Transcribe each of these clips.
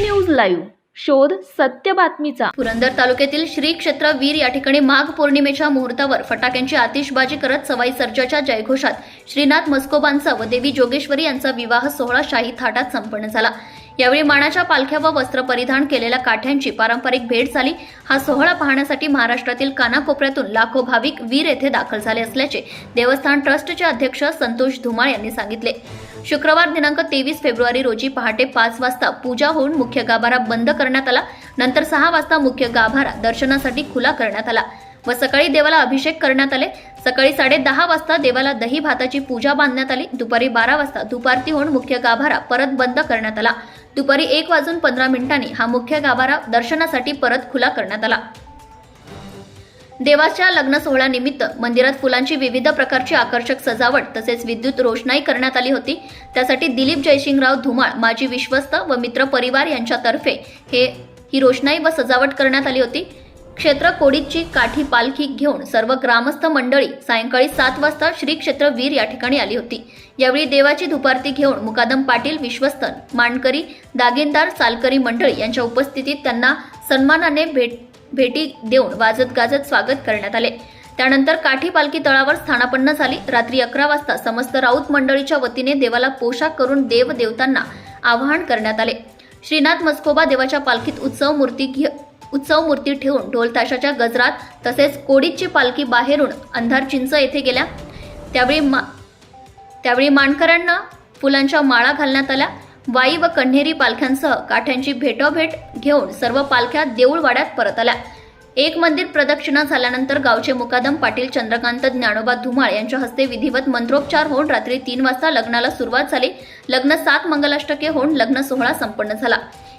Live शोध सत्य बातमीचा. पुरंदर तालुक्यातील श्री क्षेत्र वीर या ठिकाणी माघ पौर्णिमेच्या मुहूर्तावर फटाक्यांची आतिषबाजी करत सवाई सर्जाच्या जयघोषात श्रीनाथ मस्कोबांचा व देवी जोगेश्वरी यांचा विवाह सोहळा शाही थाटात संपन्न झाला. यावेळी मानाच्या पालख्या व वस्त्र परिधान केलेल्या काठ्यांची पारंपरिक भेट झाली. हा सोहळा पाहण्यासाठी महाराष्ट्रातील कानाकोपऱ्यातून लाखो भाविक वीर येथे दाखल झाले असल्याचे देवस्थान ट्रस्टचे अध्यक्ष संतोष धुमाळ यांनी सांगितले. शुक्रवार दिनांक तेवीस फेब्रुवारी रोजी पहाटे पाच वाजता पूजा होऊन मुख्य गाभारा बंद करण्यात आला. नंतर सहा वाजता मुख्य गाभारा दर्शनासाठी खुला करण्यात आला व सकाळी देवाला अभिषेक करण्यात आले. सकाळी साडे दहा वाजता देवाला दही भाताची पूजा बांधण्यात आली. दुपारी बारा वाजता दुपारती होऊन मुख्य गाभारा परत बंद करण्यात आला. दुपारी एक वाजून पंधरा मिनिटांनी हा मुख्य गाभारा दर्शनासाठी परत खुला करण्यात आला. देवाच्या लग्न सोहळ्यानिमित्त मंदिरात फुलांची विविध प्रकारची आकर्षक सजावट तसेच विद्युत रोषणाई करण्यात आली होती. त्यासाठी दिलीप जयसिंगराव धुमाळ माजी विश्वस्त व मित्र परिवार यांच्यातर्फे हे ही रोषणाई व सजावट करण्यात आली होती. क्षेत्र कोडीची काठी पालखी घेऊन सर्व ग्रामस्थ मंडळी सायंकाळी सात वाजता श्री क्षेत्र वीर या ठिकाणी आली होती. यावेळी देवाची धुपारती घेऊन मुकादम पाटील विश्वस्तन मानकरी दागिनदार सालकरी मंडळी यांच्या उपस्थितीत त्यांना सन्मानाने भेट भेटी देऊन वाजत गाजत स्वागत करण्यात आले. त्यानंतर काठी पालखी तळावर स्थानापन्न झाली. रात्री अकरा वाजता समस्त राऊत मंडळीच्या वतीने देवाला पोशाख करून देव देवतांना आवाहन करण्यात आले. श्रीनाथ मस्कोबा देवाच्या पालखीत उत्सव मूर्ती घे उत्सव मूर्ती ठेवून ढोलताशाच्या गजरात तसेच कोडीची पालखी बाहेरून अंधार चिंच येथे गेल्या. त्यावेळी मा त्यावेळी मानकऱ्यांना फुलांच्या माळा घालण्यात आल्या. वाई व कण्हेरी पालख्यांसह काठ्यांची भेटोभेट घेऊन सर्व पालख्या देऊळवाड्यात परत आल्या. एक मंदिर प्रदक्षिणा झाल्यानंतर गावचे मुकादम पाटील चंद्रकांत ज्ञानोबा धुमाळ यांच्या हस्ते विधिवत मंत्रोपचार होऊन रात्री तीन वाजता लग्नाला सुरुवात झाली. लग्न सात मंगलाष्टके होऊन लग्न सोहळा संपन्न झाला.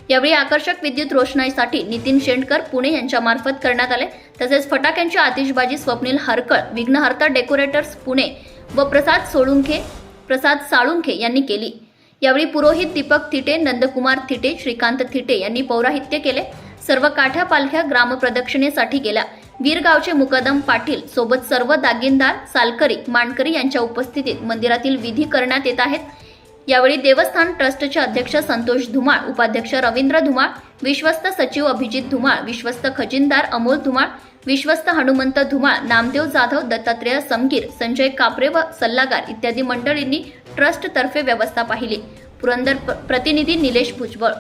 यावेळी आकर्षक विद्युत रोषणाईसाठी नितीन शेंडकर पुणे यांच्या मार्फत करण्यात आले. तसेच फटाक्यांची आतिषबाजी स्वप्नील हरकळ विघ्नहर्ता डेकोरेटर्स पुणे व प्रसाद सोळुंखे प्रसाद साळुंखे यांनी केली. यावेळी पुरोहित दीपक थिटे नंदकुमार थिटे श्रीकांत थिटे यांनी पौराहित्य केले. सर्व काठ्या पालख्या ग्रामप्रदक्षिणेसाठी गेल्या. वीरगावचे मुकदम पाटील सोबत सर्व दागिनदार सालकरी मानकरी यांच्या उपस्थितीत मंदिरातील विधी करण्यात येत आहेत. यावेळी देवस्थान ट्रस्टचे अध्यक्ष संतोष धुमाळ उपाध्यक्ष रवींद्र धुमाळ विश्वस्त सचिव अभिजित धुमाळ विश्वस्त खजिनदार अमोल धुमाळ विश्वस्त हनुमंत धुमाळ नामदेव जाधव दत्तात्रेय समगीर संजय कापरे व सल्लागार इत्यादी मंडळींनी ट्रस्टतर्फे व्यवस्था पाहिली. पुरंदर प्रतिनिधी निलेश भुजबळ.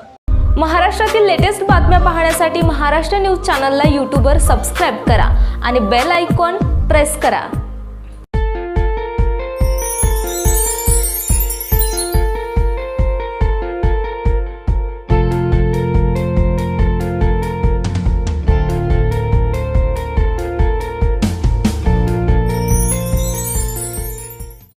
महाराष्ट्रातील लेटेस्ट बातम्या पाहण्यासाठी महाराष्ट्र न्यूज चॅनलला यूट्यूबवर सबस्क्राईब करा आणि बेल आयकॉन प्रेस करा.